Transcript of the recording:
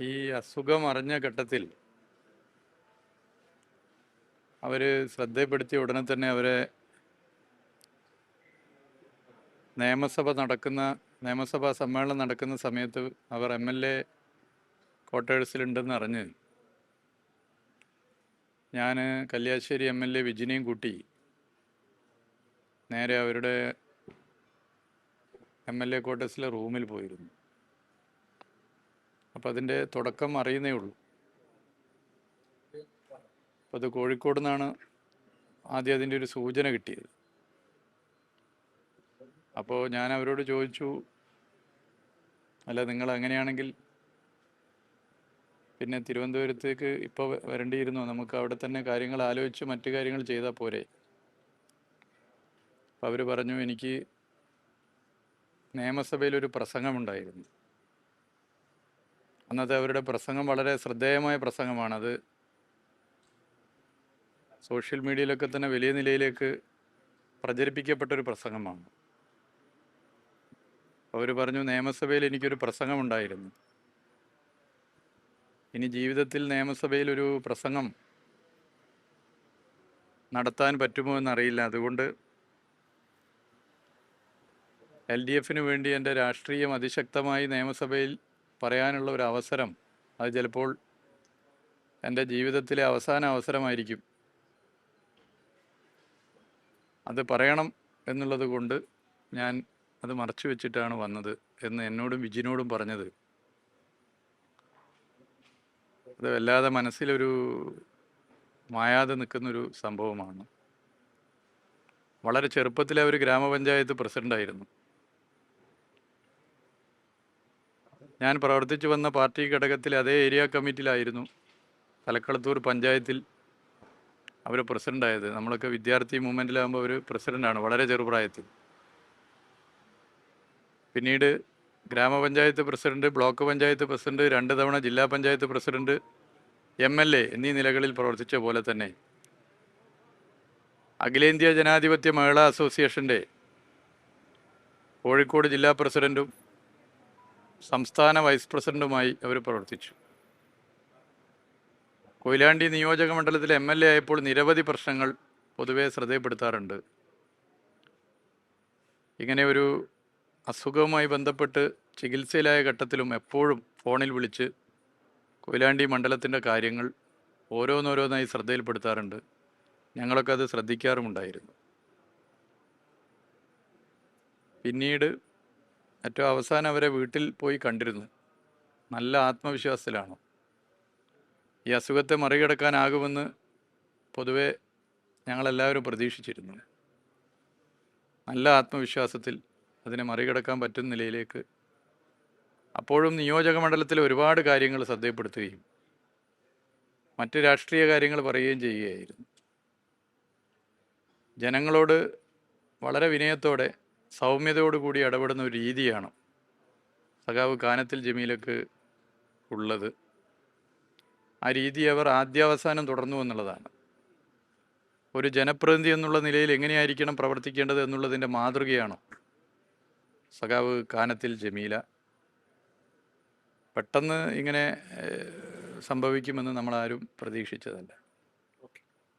ഈ അസുഖം അറിഞ്ഞ ഘട്ടത്തിൽ അവർ ശ്രദ്ധപ്പെടുത്തിയ ഉടനെ തന്നെ അവരെ നിയമസഭ നടക്കുന്ന നിയമസഭാ സമ്മേളനം നടക്കുന്ന സമയത്ത് അവർ എം എൽ എ ക്വാർട്ടേഴ്സിലുണ്ടെന്ന് അറിഞ്ഞ് ഞാൻ കല്യാശ്ശേരി എം എൽ എ വിജിനെയും കൂട്ടി നേരെ അവരുടെ എം എൽ എ ക്വാർട്ടേഴ്സിലെ റൂമിൽ പോയിരുന്നു. അപ്പം അതിന്റെ തുടക്കം അറിയുന്നേ ഉള്ളൂ. അപ്പോൾ അത് കോഴിക്കോട് നിന്നാണ് ആദ്യം അതിന്റെ ഒരു സൂചന കിട്ടിയത്. അപ്പോൾ ഞാൻ അവരോട് ചോദിച്ചു അല്ല നിങ്ങൾ അങ്ങനെയാണെങ്കിൽ പിന്നെ തിരുവനന്തപുരത്തേക്ക് ഇപ്പോൾ വരേണ്ടിയിരുന്നു. നമുക്ക് അവിടെ തന്നെ കാര്യങ്ങൾ ആലോചിച്ച് മറ്റു കാര്യങ്ങൾ ചെയ്താൽ പോരെ. അപ്പോൾ അവർ പറഞ്ഞു എനിക്ക് നിയമസഭയിലൊരു പ്രസംഗമുണ്ടായിരുന്നു. അന്നത്തെ അവരുടെ പ്രസംഗം വളരെ ശ്രദ്ധേയമായ പ്രസംഗമാണത്. സോഷ്യൽ മീഡിയയിലൊക്കെ തന്നെ വലിയ നിലയിലേക്ക് പ്രചരിപ്പിക്കപ്പെട്ട ഒരു പ്രസംഗമാണ്. അവർ പറഞ്ഞു നിയമസഭയിൽ എനിക്കൊരു പ്രസംഗമുണ്ടായിരുന്നു. ഇനി ജീവിതത്തിൽ നിയമസഭയിൽ ഒരു പ്രസംഗം നടത്താൻ പറ്റുമോ എന്നറിയില്ല. അതുകൊണ്ട് എൽ ഡി എഫിന് വേണ്ടി എന്റെ രാഷ്ട്രീയം അതിശക്തമായി നിയമസഭയിൽ പറയാനുള്ള ഒരു അവസരം അത് ചിലപ്പോൾ എന്റെ ജീവിതത്തിലെ അവസാന അവസരമായിരിക്കും. അത് പറയണം എന്നുള്ളത് കൊണ്ട് ഞാൻ അത് മറച്ചു വെച്ചിട്ടാണ് വന്നത് എന്ന് എന്നോടും വിജിനോടും പറഞ്ഞത്. അത് വല്ലാതെ മനസ്സിലൊരു മായാതെ നിൽക്കുന്നൊരു സംഭവമാണ്. വളരെ ചെറുപ്പത്തിൽ ഒരു ഗ്രാമപഞ്ചായത്ത് പ്രസിഡന്റായിരുന്നു ഞാൻ പ്രവർത്തിച്ചു വന്ന പാർട്ടി ഘടകത്തിലെ അതേ ഏരിയ കമ്മിറ്റിയിലായിരുന്നു തലക്കളത്തൂർ പഞ്ചായത്തിൽ അവർ പ്രസിഡന്റായത് നമ്മളൊക്കെ വിദ്യാർത്ഥി മൂവ്മെന്റിലാകുമ്പോൾ അവർ പ്രസിഡന്റാണ് വളരെ ചെറുപ്രായത്തിൽ. പിന്നീട് ഗ്രാമപഞ്ചായത്ത് പ്രസിഡന്റ് ബ്ലോക്ക് പഞ്ചായത്ത് പ്രസിഡന്റ് രണ്ട് തവണ ജില്ലാ panchayat president M L A എന്നീ നിലകളിൽ പ്രവർത്തിച്ച പോലെ തന്നെ. അഖിലേന്ത്യാ ജനാധിപത്യ മഹിളാ അസോസിയേഷന്റെ കോഴിക്കോട് ജില്ലാ പ്രസിഡന്റും സംസ്ഥാന വൈസ് പ്രസിഡന്റുമായി അവർ പ്രവർത്തിച്ചു. കൊയിലാണ്ടി നിയോജക മണ്ഡലത്തിലെ എം എൽ എ ആയപ്പോൾ നിരവധി പ്രശ്നങ്ങൾ പൊതുവെ ശ്രദ്ധയപ്പെടുത്താറുണ്ട്. ഇങ്ങനെ ഒരു അസുഖവുമായി ബന്ധപ്പെട്ട് ചികിത്സയിലായ ഘട്ടത്തിലും എപ്പോഴും ഫോണിൽ വിളിച്ച് കൊയിലാണ്ടി മണ്ഡലത്തിന്റെ കാര്യങ്ങൾ ഓരോന്നോരോന്നായി ശ്രദ്ധയിൽപ്പെടുത്താറുണ്ട്. ഞങ്ങളൊക്കെ അത് ശ്രദ്ധിക്കാറുമുണ്ടായിരുന്നു. പിന്നീട് ഏറ്റവും അവസാനം അവരെ വീട്ടിൽ പോയി കണ്ടിരുന്നു. നല്ല ആത്മവിശ്വാസത്തിലാണ്? ഈ അസുഖത്തെ മറികടക്കാനാകുമെന്ന് പൊതുവെ ഞങ്ങളെല്ലാവരും പ്രതീക്ഷിച്ചിരുന്നു. നല്ല ആത്മവിശ്വാസത്തിൽ അതിനെ മറികടക്കാൻ പറ്റുന്ന നിലയിലേക്ക് അപ്പോഴും നിയോജക മണ്ഡലത്തിൽ ഒരുപാട് കാര്യങ്ങൾ ശ്രദ്ധയപ്പെടുത്തുകയും മറ്റ് രാഷ്ട്രീയ കാര്യങ്ങൾ പറയുകയും ചെയ്യുകയായിരുന്നു. ജനങ്ങളോട് വളരെ വിനയത്തോടെ സൗമ്യതയോടുകൂടി ഇടപെടുന്ന ഒരു രീതിയാണ് സഖാവ് കാനത്തിൽ ജമീലക്ക് ഉള്ളത്. ആ രീതി അവർ ആദ്യാവസാനം തുടർന്നു എന്നുള്ളതാണ്. ഒരു ജനപ്രതിനിധി എന്നുള്ള നിലയിൽ എങ്ങനെയായിരിക്കണം പ്രവർത്തിക്കേണ്ടത് എന്നുള്ളതിന്റെ മാതൃകയാണ് സഖാവ് കാനത്തിൽ ജമീല. പെട്ടെന്ന് ഇങ്ങനെ സംഭവിക്കുമെന്ന് നമ്മളാരും പ്രതീക്ഷിച്ചതല്ല.